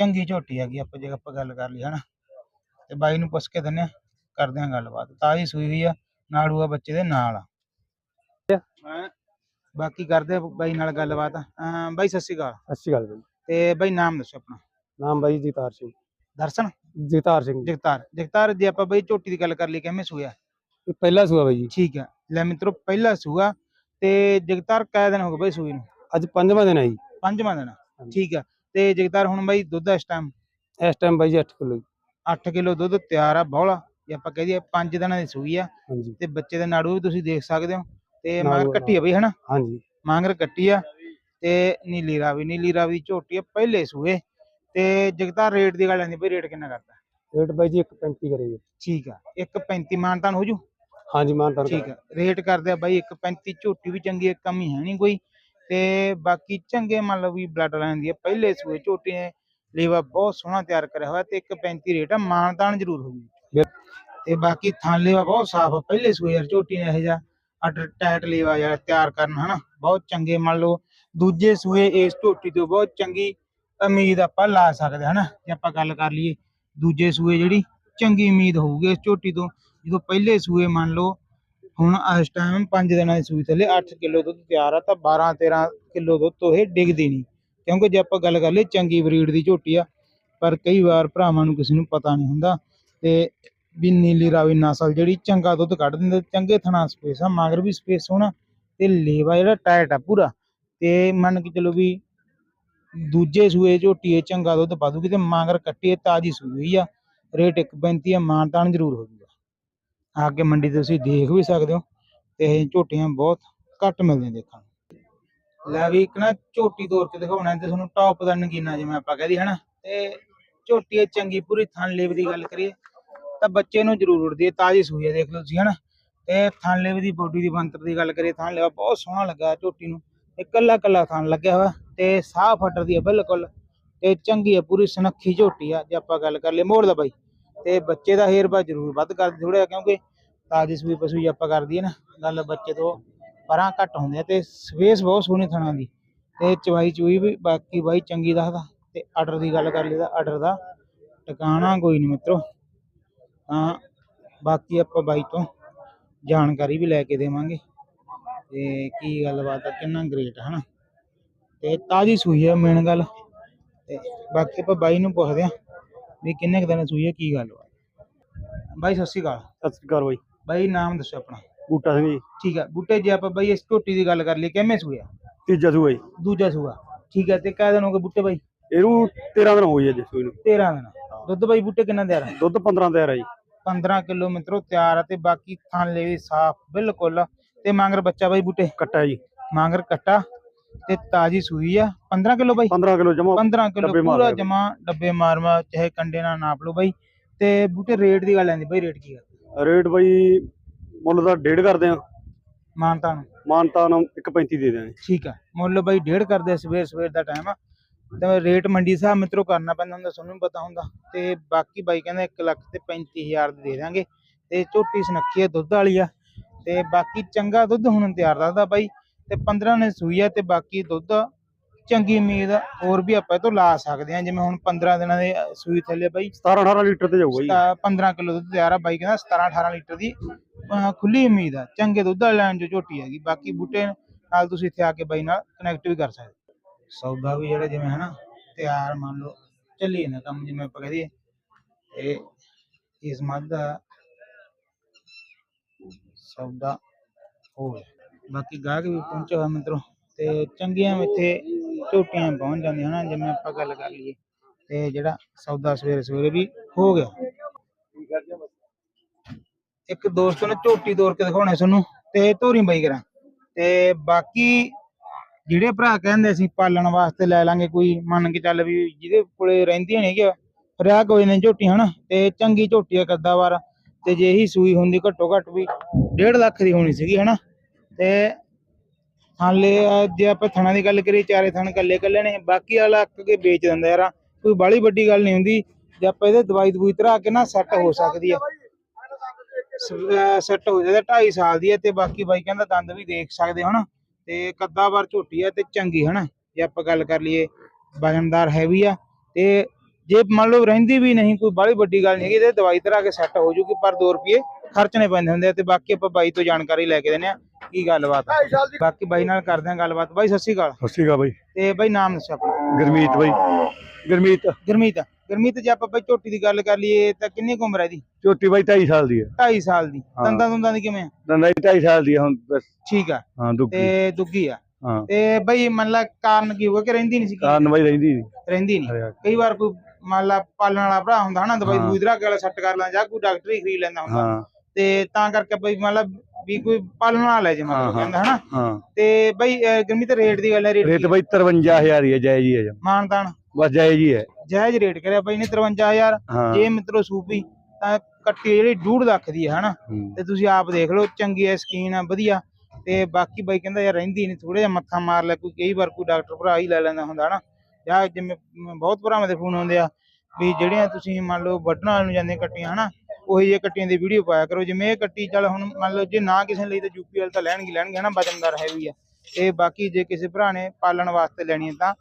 ਚੰਗੀ ਝੋਟੀ ਹੈਗੀ ਆਪਾਂ ਜੇ ਆਪਾਂ ਗੱਲ ਕਰ ਲਈ ਹਨਾ? ਤੇ ਬਾਈ ਨੂੰ ਪੁੱਛ ਕੇ ਦਿੰਨੇ ਆ ਕਰਦੇ ਆ ਗੱਲਬਾਤ। ਤਾਜ਼ੀ ਸੂਈ ਹੋਈ ਆ ਨਾੜੂਆ ਬੱਚੇ ਦੇ ਨਾਲ ਆ। ਬਾਕੀ ਕਰਦੇ ਆ ਬਾਈ ਨਾਲ ਗੱਲਬਾਤ। ਅਮ ਬਾਈ ਸਤਿ ਸ਼੍ਰੀ ਅਕਾਲ। ਸਤਿ ਸ਼੍ਰੀ ਅਕਾਲ ਬਾਈ। ਤੇ ਬਾਈ ਨਾਮ ਦੱਸੋ ਆਪਣਾ। ਨਾਮ ਬਾਈ ਜੀਤਾਰ ਸਿੰਘ। ਦਰਸ਼ਨ? ਜੀਤਾਰ ਸਿੰਘ। ਜਗਤਾਰ। ਜਗਤਾਰ ਜੇ ਆਪਾਂ ਬਾਈ ਝੋਟੀ ਦੀ ਗੱਲ ਕਰ ਲਈ ਕਿਵੇਂ ਸੂਇਆ? ਇਹ ਪਹਿਲਾ ਸੂਆ ਬਾਈ ਜੀ। ਠੀਕ ਹੈ ਲੈ ਮਿੱਤਰੋ ਪਹਿਲਾ ਸੂਆ। ਤੇ ਜਗਤਾਰ ਕਾਇਆ ਦਿਨ ਹੋ ਗਏ ਬਾਈ ਸੂਈ ਨੂੰ? ਅੱਜ ਪੰਜਵਾਂ ਦਿਨ ਹੈ ਜੀ। ਪੰਜਵਾਂ ਦਿਨ ਹਾਂਜੀ। ਠੀਕ ਆ। ਤੇ ਜਗਤਾਰ ਹੁਣ ਬਾਈ ਦੁੱਧ ਇਸ ਟਾਈਮ ਇਸ ਟਾਈਮ ਬਾਈ ਜੀ 8 ਕਿਲੋ 8 ਕਿਲੋ ਦੁੱਧ ਤਿਆਰ ਆ ਬੌਲਾ। ਜੇ ਆਪਾਂ ਕਹਿ ਦਈਏ 5 ਦਿਨਾਂ ਦੀ ਸੂਈ ਆ। ਹਾਂਜੀ। ਤੇ ਬੱਚੇ ਦੇ ਨਾੜੂ ਵੀ ਤੁਸੀਂ ਦੇਖ ਸਕਦੇ ਹੋ। ਤੇ ਮਾਂਗਰ ਕੱਟੀ ਆ ਬਈ ਹਨਾ? ਹਾਂਜੀ। ਮਾਂਗਰ ਕੱਟੀ ਆ ਤੇ ਨੀਲੀ ਰਾਵੀ ਨੀਲੀ ਰਾਵੀ ਝੋਟੀ ਆ ਪਹਿਲੇ ਸੂਏ। ਤੇ ਜਗਤਾਰ ਰੇਟ ਦੀ ਗੱਲ ਆਂਦੀ ਬਈ ਰੇਟ ਕਿੰਨਾ ਕਰਦਾ? ਰੇਟ ਬਾਈ ਜੀ 135 ਕਰੇਗੇ ਠੀਕ ਆ 1.35 ਮਾਨਤਾਨ ਹੋ ਜੂ? ਹਾਂਜੀ ਮਾਨ ਤਾਂ ਠੀਕ ਆ ਰੇਟ ਕਰਦੇ ਆ ਬਾਈ 1.35 ਝੋਟੀ ਵੀ ਚੰਗੀ ਹੈ ਕਮੀ ਹੈ ਨਹੀਂ ਕੋਈ। ਤੇ ਬਾਕੀ ਚੰਗੇ ਮੰਨ ਲਓ ਵੀ ਬਲੱਡ ਲਾਈਨ ਦੀ ਆ ਪਹਿਲੇ ਸੂਏ ਝੋਟੀ ਨੇ ਲੇਵਾ ਬਹੁਤ ਸੋਹਣਾ ਤਿਆਰ ਕਰਿਆ ਹੋਇਆ ਤੇ 1.35 ਰੇਟ ਆ ਮਾਨਤਾਨ ਜ਼ਰੂਰ ਹੋ ਜੂ ਤੇ ਬਾਕੀ ਥਾਂ ਲੇਵਾ ਬਹੁਤ ਸਾਫ਼ ਆ ਪਹਿਲੇ ਸੂਏ ਯਾਰ ਝੋਟੀ ਨੇ ਇਹ ਜਿਹਾ ਅਟਰ ਟਾਈਟ ਲੇਵਾ ਯਾਰ ਤਿਆਰ ਕਰਨਾ ਹਨਾ ਬਹੁਤ ਚੰਗੇ ਮੰਨ ਲਓ ਦੂਜੇ ਸੂਏ ਇਸ ਝੋਟੀ ਤੋਂ ਬਹੁਤ ਚੰਗੀ ਉਮੀਦ ਆਪਾਂ ਲਾ ਸਕਦੇ ਹਨਾ ਜੇ ਆਪਾਂ ਗੱਲ ਕਰ ਲਈਏ ਦੂਜੇ ਸੂਏ ਜਿਹੜੀ ਚੰਗੀ ਉਮੀਦ ਹੋਊਗੀ ਇਸ ਝੋਟੀ ਤੋਂ ਜਦੋਂ ਪਹਿਲੇ ਸੂਏ ਮੰਨ ਲਓ ਹੁਣ ਇਸ ਟਾਈਮ 5 ਦਿਨਾਂ ਦੀ ਸੂਈ ਥੱਲੇ 8 ਕਿਲੋ ਦੁੱਧ ਤਿਆਰ ਆ, ਤਾਂ 12 13 ਕਿਲੋ ਦੁੱਧ ਤੋਂ ਇਹ ਡਿੱਗਦੀ ਨਹੀਂ। ਕਿਉਂਕਿ ਜੇ ਆਪਾਂ ਗੱਲ ਕਰ ਲਈਏ ਚੰਗੀ ਬਰੀਡ ਦੀ ਝੋਟੀ ਆ, ਪਰ ਕਈ ਵਾਰ ਭਰਾਵਾਂ ਨੂੰ ਕਿਸੇ ਨੂੰ ਪਤਾ ਨਹੀਂ ਹੁੰਦਾ ਤੇ ਵੀ ਨੀਲੀ ਰਾਵੀ ਨਸਲ ਜਿਹੜੀ ਚੰਗਾ ਦੁੱਧ ਕੱਢ ਦਿੰਦੇ, ਚੰਗੇ ਥਣਾ ਸਪੇਸ ਆ, ਮਗਰ ਵੀ ਸਪੇਸ ਹੋਣਾ ਤੇ ਲੇਵਾ ਜਿਹੜਾ ਟਾਈਟ ਆ ਪੂਰਾ। ਤੇ ਮੰਨ ਕੇ ਚਲੋ ਵੀ ਦੂਜੇ ਸੂਏ ਝੋਟੀ ਚੰਗਾ ਦੁੱਧ ਪਾ ਦੂਗੀ ਤੇ ਮਗਰ ਕੱਟੀ ਤਾਜੀ ਸੂਈ ਹੋਈ ਆ, ਰੇਟ 1.35 ਆ, ਮਾਨਤਾਨ ਜ਼ਰੂਰ ਹੋ ਜੂਗਾ ਆ ਕੇ ਮੰਡੀ ਤੇ ਤੁਸੀਂ ਦੇਖ ਵੀ ਸਕਦੇ ਹੋ ਤੇ ਇਹ ਝੋਟੀਆਂ ਬਹੁਤ ਘੱਟ ਮਿਲਦੀਆਂ ਦੇਖਣ ਲੈ ਵੀ ਇੱਕ ਨਾ ਝੋਟੀ ਤੋਰ ਕੇ ਦਿਖਾਉਣਾ ਤੇ ਤੁਹਾਨੂੰ ਟੌਪ ਦਾ ਨਗੀਨਾ ਜਿਵੇਂ ਆਪਾਂ ਕਹਦੇ ਹਨਾ? ਤੇ ਝੋਟੀ ਚੰਗੀ ਪੂਰੀ ਥਣ ਲੇਵ ਦੀ ਗੱਲ ਕਰੀਏ, ਤਾਂ ਬੱਚੇ ਨੂੰ ਜ਼ਰੂਰ ਉੜਦੀ ਹੈ, ਤਾਜੀ ਸੂਈ ਹੈ, ਦੇਖ ਲਓ ਤੁਸੀਂ, ਹਨਾ? ਤੇ ਥਣ ਲੇਵ ਦੀ ਬੋਡੀ ਦੀ ਬੰਤਰ ਦੀ ਗੱਲ ਕਰੀਏ, ਥਣ ਲੇਵਾ ਬਹੁਤ ਸੋਹਣਾ ਲੱਗਾ ਝੋਟੀ ਨੂੰ। ਇਕੱਲਾ ਇਕੱਲਾ ਥਣ ਲੱਗਿਆ ਹੋਇਆ ਤੇ ਸਾਹ ਫਟਰਦੀ ਹੈ ਬਿਲਕੁਲ ਤੇ ਚੰਗੀ ਹੈ, ਪੂਰੀ ਸੁਨੱਖੀ ਝੋਟੀ ਆ, ਜੇ ਆਪਾਂ ਗੱਲ ਕਰ ਲਈਏ ਮੋੜ ਦਾ ਬਾਈ। ਤੇ ਬੱਚੇ ਦਾ ਹੇਰ ਬਾ ਜ਼ਰੂਰ ਵੱਧ ਕਰਦੇ ਥੋੜਾ ਕਿਉਂਕਿ ਤਾਜੀ ਸੂਈ ਪਸੂਈ ਆਪਾਂ ਕਰਦੀ ਹੈ ਨਾ, ਗੱਲ ਬੱਚੇ ਤੋਂ ਪਰਾਂ ਘੱਟ ਹੁੰਦੇ ਆ ਤੇ ਸਪੇਸ ਬਹੁਤ ਸੋਹਣੀ ਥਣਾ ਦੀ, ਤੇ ਚਵਾਈ ਚੂਈ ਵੀ ਬਾਕੀ ਬਾਈ ਚੰਗੀ ਦੱਸਦਾ, ਤੇ ਆਰਡਰ ਦੀ ਗੱਲ ਕਰ ਲਈ ਤਾਂ ਆਰਡਰ ਦਾ ਟਿਕਾਣਾ ਕੋਈ ਨਹੀਂ ਮਿੱਤਰੋ, ਤਾਂ ਬਾਕੀ ਆਪਾਂ ਬਾਈ ਤੋਂ ਜਾਣਕਾਰੀ ਵੀ ਲੈ ਕੇ ਦੇਵਾਂਗੇ, ਤੇ ਕੀ ਗੱਲਬਾਤ ਆ, ਕਿੰਨਾ ਗ੍ਰੇਟ ਹਨਾ? ਤੇ ਤਾਜੀ ਸੂਈ ਆ ਮੇਨ ਗੱਲ, ਤੇ ਬਾਕੀ ਆਪਾਂ ਬਾਈ ਨੂੰ ਪੁੱਛਦੇ ਆ ਵੀ ਕਿੰਨੇ ਕੁ ਦਿਨ ਸੂਈ ਆ ਕੀ ਗੱਲ ਵਾ? ਬਾਈ ਸਤਿ ਸ਼੍ਰੀ ਅਕਾਲ। ਸਤਿ ਸ਼੍ਰੀ ਅਕਾਲ ਬਾਈ। ਬਾਈ ਨਾਮ ਦੱਸੋ ਆਪਣਾ। ਬੂਟਾ ਸਿੰਘ ਜੀ। ਠੀਕ ਆ ਬੂਟੇ ਜੇ ਆਪਾਂ ਬਾਈ ਇਸ ਝੋਟੀ ਦੀ ਗੱਲ ਕਰ ਲਈ ਕਿਵੇਂ ਸੂਇਆ ਤੀਜਾ ਸੂਆ ਜੀ। ਦੂਜਾ ਸੂਆ। ਠੀਕ ਹੈ ਤੇ ਕਾਹ ਦਿਨ ਹੋ ਗਏ ਬੂਟੇ ਬਾਈ? ਇਹਨੂੰ 13 ਦਿਨ ਹੋ ਗਏ ਜੀ ਸੂਈ ਨੂੰ। 13 ਦਿਨ। ਦੁੱਧ ਬਾਈ ਬੂਟੇ ਕਿੰਨਾ ਤਿਆਰ ਆ? ਦੁੱਧ 15 ਤਿਆਰ ਹੈ ਜੀ। 15 ਕਿਲੋ ਮਿੱਤਰੋ ਤਿਆਰ ਆ ਤੇ ਬਾਕੀ ਥਾਂ ਲੈ ਵੀ ਸਾਫ਼ ਬਿਲਕੁਲ। ਤੇ ਮਾਂਗਰ ਬੱਚਾ ਬਾਈ ਬੂਟੇ? ਕੱਟਾ ਜੀ। ਮਾਂਗਰ ਕੱਟਾ। ਤੇ ਤਾਜੀ ਸੂਈ ਆ। 15 ਕਿਲੋ ਬਾਈ? 15 ਕਿਲੋ ਜਮਾ 15 ਕਿਲੋ ਡੱਬੇ ਮਾਰ ਪੂਰਾ ਲਿਆ ਜਮਾ ਡੱਬੇ ਮਾਰਵਾ ਚਾਹੇ ਕੰਡੇ ਨਾਲ ਨਾਪ ਲਓ ਬਾਈ। ਤੇ ਬੂਟੇ ਰੇਟ ਦੀ ਗੱਲ ਆਂਦੀ ਬਾਈ ਰੇਟ ਕੀ ਆ? ਰੇਟ ਬਾਈ ਮੁੱਲ ਦਾ ਡੇਢ ਕਰਦੇ ਆ। ਮਾਨਤਾ ਨੂੰ ਮਾਨਤਾ ਨੂੰ 1.35 ਦੇ ਦਿਆਂਗੇ। ਠੀਕ ਆ। ਮੁੱਲ ਬਾਈ ਡੇਢ ਕਰਦੇ ਆ, ਸਵੇਰ ਸਵੇਰ ਦਾ ਟਾਈਮ ਆ। ਤੇ ਰੇਟ ਮੰਡੀ ਸਾਹਿਬ ਮਿੱਤਰੋ ਕਰਨਾ ਪੈਂਦਾ ਹੁੰਦਾ ਤੁਹਾਨੂੰ ਵੀ ਪਤਾ ਹੁੰਦਾ। ਤੇ ਬਾਕੀ ਬਾਈ ਕਹਿੰਦਾ 1 ਲੱਖ ਤੇ 35000 ਦੇ ਦੇ ਦਾਂਗੇ ਤੇ ਝੋਟੀ ਸੁਨੱਖੀ ਆ ਦੁੱਧ ਵਾਲੀ ਆ। ਤੇ ਬਾਕੀ ਚੰਗਾ ਦੁੱਧ ਹੁਣ ਤਿਆਰ ਦੱਸਦਾ ਬਾਈ। ਤੇ 15 ਨੇ ਸੂਈ ਆ ਤੇ ਬਾਕੀ ਦੁੱਧ ਚੰਗੀ ਉਮੀਦ ਆ, ਹੋਰ ਵੀ ਆਪਾਂ ਇਹ ਤੋਂ ਲਾ ਸਕਦੇ ਆ ਜਿਵੇਂ ਹੁਣ 15 ਦਿਨਾਂ ਦੇ ਸੂਈ ਥੱਲੇ ਬਾਈ 17 18 ਲੀਟਰ ਤੇ ਜਾਊਗਾ ਜੀ। ਸਤਾ- 15 ਕਿਲੋ ਦੁੱਧ ਤਿਆਰ ਆ ਬਾਈ ਕਹਿੰਦਾ 17 18 ਲੀਟਰ ਦੀ ਅਹ ਖੁੱਲੀ ਉਮੀਦ ਆ। ਚੰਗੇ ਦੁੱਧ ਵਾਲੀ ਲੈਣ ਜੋ ਝੋਟੀ ਹੈਗੀ। ਬਾਕੀ ਬੂਟੇ ਨਾਲ ਤੁਸੀਂ ਇੱਥੇ ਆ ਕੇ ਬਾਈ ਨਾਲ ਕਨੈਕਟ ਵੀ ਕਰ ਸਕਦੇ। ਸੌਦਾ ਵੀ ਜਿਹੜਾ ਜਿਵੇਂ ਹਨਾ ਤਿਆਰ ਮੰਨ ਲਓ ਚੱਲੀ ਜਾਂਦਾ ਕੰਮ ਜਿਵੇਂ ਆਪਾਂ ਕਹਦੇ ਇਹ ਇਸ ਮੱਝ ਦਾ ਸੌਦਾ ਹੋ ਗਿਆ। ਬਾਕੀ ਗਾਹਕ ਵੀ ਪਹੁੰਚਿਆ ਹੋਇਆ ਮਿੱਤਰੋ, ਤੇ ਚੰਗੀਆਂ ਇੱਥੇ ਝੋਟੀਆਂ ਪਹੁੰਚ ਜਾਂਦੀਆਂ ਹਨਾ, ਜਿਵੇਂ ਆਪਾਂ ਗੱਲ ਕਰ ਲਈਏ, ਤੇ ਜਿਹੜਾ ਸੌਦਾ ਸਵੇਰੇ ਸਵੇਰੇ ਵੀ ਹੋ ਗਿਆ। ਇੱਕ ਦੋਸਤ ਨੇ ਝੋਟੀ ਤੋੜ ਕੇ ਦਿਖਾਉਣੇ ਤੁਹਾਨੂੰ ਤੇ ਧੋਰੀ ਬਾਈ ਕਰਾਂ। ਤੇ ਬਾਕੀ ਜਿਹੜੇ ਭਰਾ ਕਹਿੰਦੇ ਸੀ ਪਾਲਣ ਵਾਸਤੇ ਲੈ ਲਾਂਗੇ, ਕੋਈ ਮੰਨ ਕੇ ਚੱਲ ਵੀ ਜਿਹਦੇ ਕੋਲੇ ਰਹਿੰਦੀਆਂ ਨੇ ਕਿ ਰਿਆ ਕੋਈ ਨੇ ਝੋਟੀ, ਹਨਾ? ਤੇ ਚੰਗੀ ਝੋਟੀ ਆ ਕੱਦਾਵਾਰ ਤੇ ਜੇ ਇਹੀ ਸੂਈ ਹੁੰਦੀ ਘੱਟੋ ਘੱਟ ਵੀ 1.5 ਲੱਖ ਦੀ ਹੋਣੀ ਸੀਗੀ, ਹਨਾ? ਤੇ ਹਾਲੇ ਜੇ ਆਪਾਂ ਥਣਾ ਦੀ ਗੱਲ ਕਰੀਏ, ਚਾਰੇ ਥਣ ਕੱਲੇ ਕੱਲੇ ਨੇ, ਬਾਕੀ ਵਾਲਾ ਅੱਕ ਕੇ ਵੇਚ ਦਿੰਦਾ ਯਾਰ, ਕੋਈ ਬਾਲੀ ਵੱਡੀ ਗੱਲ ਨਹੀਂ ਹੁੰਦੀ, ਜੇ ਆਪਾਂ ਇਹਦੇ ਦਵਾਈ ਦਵੂਈ ਧਰਾ ਕੇ ਨਾ ਸੈੱਟ ਹੋ ਸਕਦੀ ਆ। ਸੈੱਟ ਹੋ ਜਾਂਦਾ 2.5 ਸਾਲ ਦੀ ਹੈ ਤੇ ਬਾਕੀ ਬਾਈ ਕਹਿੰਦਾ ਦੰਦ ਵੀ ਦੇਖ ਸਕਦੇ ਹਨਾ ਨਾ ਤੇ ਕੱਦਾਵਾਰ ਝੋਟੀ ਆ ਤੇ ਚੰਗੀ ਹਨਾ, ਜੇ ਆਪਾਂ ਗੱਲ ਕਰ ਲਈਏ, ਵਜਨਦਾਰ ਹੈਵੀ ਆ, ਤੇ ਜੇ ਮੰਨ ਲਓ ਰਹਿੰਦੀ ਵੀ ਨਹੀਂ, ਕੋਈ ਬਾਹਲੀ ਵੱਡੀ ਗੱਲ ਨਹੀਂ ਹੈਗੀ, ਇਹਦੇ ਦਵਾਈ ਧਰਾ ਕੇ ਸੈੱਟ ਹੋ ਜੂਗੀ, ਪਰ 2 ਰੁਪਏ ਖਰਚਣੇ ਪੈਂਦੇ ਹੁੰਦੇ ਆ, ਤੇ ਬਾਕੀ ਆਪਾਂ ਬਾਈ ਤੋਂ ਜਾਣਕਾਰੀ ਲੈ ਕੇ ਦਿੰਦੇ ਆ। ਕੀ ਗੱਲਬਾਤ ਆ? ਬਾਕੀ ਬਾਈ ਨਾਲ ਕਰਦੇ ਆ ਗੱਲਬਾਤ। ਬਾਈ ਸਤਿ ਸ਼੍ਰੀ ਅਕਾਲ। ਸਤਿ ਸ਼੍ਰੀ ਅਕਾਲ ਬਾਈ। ਤੇ ਬਾਈ ਨਾਮ ਦੱਸੋ ਆਪਣਾ। ਗਰਮੀਤ ਬਾਈ। ਗਰਮੀਤ। ਗੁਰਮੀਤ। ਗੁਰਮੀਤ ਜੇ ਆਪਾਂ ਬਾਈ ਝੋਟੀ ਦੀ ਗੱਲ ਕਰ ਲਈਏ ਤਾਂ ਕਿੰਨੀ ਕੁ ਉਮਰ ਹੈ ਇਹਦੀ? ਝੋਟੀ ਬਾਈ 2.5 ਸਾਲ ਦੀ ਹੈ 2.5 ਸਾਲ ਦੀ। ਹਾਂ। ਦੰਦਾਂ ਦੁੰਦਾਂ ਦੀ ਕਿਵੇਂ ਆ? ਦੰਦਾਈ 2.5 ਸਾਲ ਦੀ ਹੈ ਹੁਣ ਬਸ। ਠੀਕ ਆ। ਹਾਂ ਦੁੱਖ ਤੇ ਦੁੱਗੀ ਆ। ਹਾਂ। ਤੇ ਬਈ ਮੰਨ ਲਾ ਕਾਰਨ ਕੀ ਹੋਊਗਾ ਕਿ ਰਹਿੰਦੀ ਨਹੀਂ ਸੀ ਕਾਰਨ ਬਾਈ ਰਹਿੰਦੀ ਨਹੀਂ। ਰਹਿੰਦੀ ਨਹੀਂ। ਹਰਿਆ ਕਈ ਵਾਰ ਕੋਈ ਮੰਨ ਲਾ ਪਾਲਣ ਵਾਲਾ ਭਰਾ ਹੁੰਦਾ ਹਨਾ ਦਵਾਈ ਹਾਂ। ਦੂਈ ਦਰਾ ਕੇ ਸੈੱਟ ਕਰ ਲੈਂਦਾ ਜਾਂ ਕੋਈ ਡਾਕਟਰ ਹੀ ਖਰੀਦ ਲੈਂਦਾ ਹੁੰਦਾ। ਹਾਂ। ਤੇ ਤਾਂ ਕਰਕੇ ਬਈ ਮੰਨ ਲਾ ਵੀ ਕੋਈ ਪਾਲਣ ਵਾਲਾ ਲੈ ਜੇ ਮਤਲਬ ਹਾਂ। ਕਹਿੰਦਾ ਹਨਾ? ਹਾਂ। ਤੇ ਬਈ ਗਰਮੀ ਤੇ ਰੇਟ ਦੀ ਗੱਲ ਹੈ ਰੇਟ ਰੇਟ ਬਾਈ 53000 ਹੀ ਹੈ ਜਾਇਜ਼ ਹੀ ਹੈ ਜਮਾਂ। ਬਸ ਜਾਇਜ਼ ਹੀ ਹੈ। ਜਾਇਜ਼ ਰੇਟ ਕਰਿਆ ਬਈ ਨੇ 53000 ਹਾਂ। ਜੇ ਮਿੱਤਰੋ ਸੂਪੀ ਤਾਂ ਕੱਟੀ ਜਿਹੜੀ 2.5 ਲੱਖ ਦੀ ਹੈ ਹਨਾ? ਹੂੰ। ਤੇ ਤੁਸੀਂ ਆਪ ਦੇਖ ਲਓ ਚੰਗੀ ਐ ਸਕੀਨ ਆ ਵਧੀਆ। ਤੇ ਬਾਕੀ ਬਾਈ ਕਹਿੰਦਾ ਯਾਰ ਰਹਿੰਦੀ ਨਹੀਂ ਥੋੜਾ ਜਿਹਾ ਮੱਥਾ ਮਾਰ ਲੈ ਕੋਈ ਕਈ ਵਾਰ ਕੋਈ ਡਾਕਟਰ ਭਰਾ ਹੀ ਲੈ ਲੈਂਦਾ ਹੁੰਦਾ ਹਨਾ? ਜਾਂ ਜਿਵੇਂ ਮ- ਬਹੁਤ ਭਰਾਵਾਂ ਦੇ ਫੋਨ ਆਉਂਦੇ ਆ ਵੀ ਜਿਹੜੀਆਂ ਤੁਸੀਂ ਮੰਨ ਲਓ ਵੱਢਣ ਵਾਲ ਨੂੰ ਜਾਂਦੀਆਂ ਕੱਟੀਆਂ ਹਨਾ? ਉਹੀ ਜਿਹੇ ਕੱਟੀਆਂ ਦੀ ਵੀਡੀਓ ਪਾਇਆ ਕਰੋ। ਜਿਵੇਂ ਇਹ ਕੱਟੀ, ਚੱਲ ਹੁਣ ਮੰਨ ਲਓ ਜੇ ਨਾ ਕਿਸੇ ਨੇ ਲਈ ਤਾਂ ਯੂਪੀ ਵਾਲ ਤਾਂ ਲੈਣਗੇ ਲੈਣਗੇ ਹਨਾ, ਵਜਨਦਾਰ ਹੈ ਆ। ਤੇ ਬਾਕੀ ਜੇ ਕਿਸੇ ਭਰਾ ਨੇ ਪਾਲਣ ਵਾਸਤੇ ਲੈਣੀ ਹੈ ਤਾਂ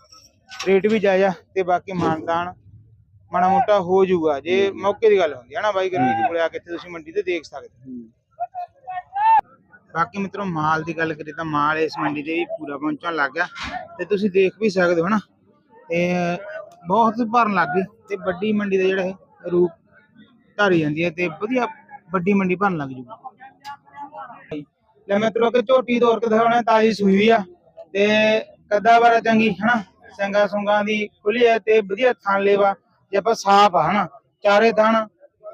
ਰੇਟ ਵੀ ਜਾਇਜ਼ ਤੇ ਬਾਕੀ ਮਾਨਤਾਨ ਮਾੜਾ ਮੋਟਾ ਹੋ ਜਾਊਗਾ। ਜੇ ਮੌਕੇ ਦੀ ਗੱਲ ਹੁੰਦੀ ਹੈ ਨਾ ਬਾਈ ਗਰਮੀ ਕੋਲੇ ਆ ਕੇ ਇੱਥੇ ਤੁਸੀਂ ਮੰਡੀ ਤੇ ਦੇਖ ਸਕਦੇ ਹੋ। ਬਾਕੀ ਮਿੱਤਰੋ, ਮਾਲ ਦੀ ਗੱਲ ਕਰੀਏ ਤਾਂ ਮਾਲ ਇਸ ਮੰਡੀ ਤੇ ਵੀ ਪੂਰਾ ਪਹੁੰਚਣ ਲੱਗ ਗਿਆ ਤੇ ਤੁਸੀਂ ਦੇਖ ਵੀ ਸਕਦੇ ਹੋ ਨਾ ਤੇ ਬਹੁਤ ਭਰਨ ਲੱਗ ਗਏ ਤੇ ਵੱਡੀ ਮੰਡੀ ਦਾ ਜਿਹੜਾ ਇਹ ਰੂਪ ਧਾਰੀ ਜਾਂਦੀ ਹੈ ਤੇ ਵਧੀਆ ਵੱਡੀ ਮੰਡੀ ਭਰਨ ਲੱਗ ਜੂਗੀ। ਲੈ ਮਿੱਤਰੋ ਕਿ ਝੋਟੀ ਤੋਰ ਕੇ ਦਿਖਾਉਣਾ, ਤਾਜੀ ਸੂਈ ਹੋਈ ਆ ਤੇ ਕੱਦਾ ਬਾਰਾ ਚੰਗੀ, ਹਨਾ? ਸੰਗਾ ਸੁੰਗਾ ਦੀ ਖੁੱਲੀ ਹੈ ਤੇ ਵਧੀਆ ਥਣ ਲੇਵਾ, ਜੇ ਆਪਾਂ ਸਾਫ਼ ਆ, ਹਨਾ? ਚਾਰੇ ਥਣ,